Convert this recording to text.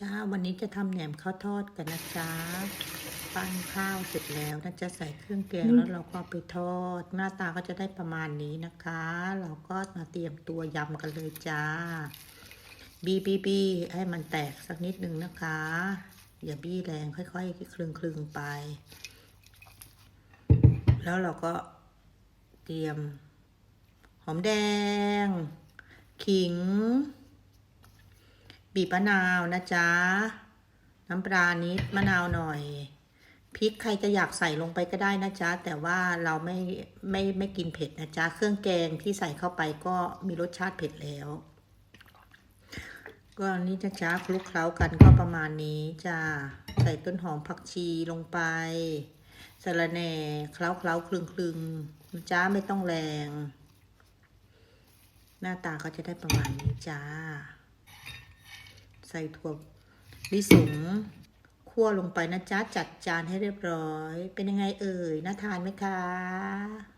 จ้าวันนี้จะทำแหนมข้าวทอดกันนะจ๊ะปั้นข้าวเสร็จแล้วนะจ๊ะใส่เครื่องแกงแล้วเราก็เอาไปทอด หน้าตาก็จะได้ประมาณนี้นะคะ เราก็มาเตรียมตัวยำกันเลยจ้าบีบีบีให้มันแตกสักนิดนึงนะคะ อย่าบี้แรงค่อยๆคลึงคลึงๆไป แล้วเราก็เตรียม หอมแดง ขิง บีบมะนาวนะจ๊ะ น้ำปลานิดมะนาวหน่อยพริกใครจะอยากใส่ลงไปก็ได้นะจ๊ะ แต่ว่าเราไม่ไม่ไม่กินเผ็ดนะจ๊ะ เครื่องแกงที่ใส่เข้าไปก็มีรสชาติเผ็ดแล้ว ก็นี่นะจ๊ะคลุกเคล้ากันก็ประมาณนี้จ้าใส่ต้นหอมผักชีลงไปสะระแหน่เคล้าเคล้าคลึงคลึงนะจ๊ะไม่ต้องแรง หน้าตาก็จะได้ประมาณนี้จ้า ส่ถั่วลิสงคั่วลงไปนะจ๊ะ จัดจานให้เรียบร้อย เป็นยังไงเอ่ยน่าทานไหมคะ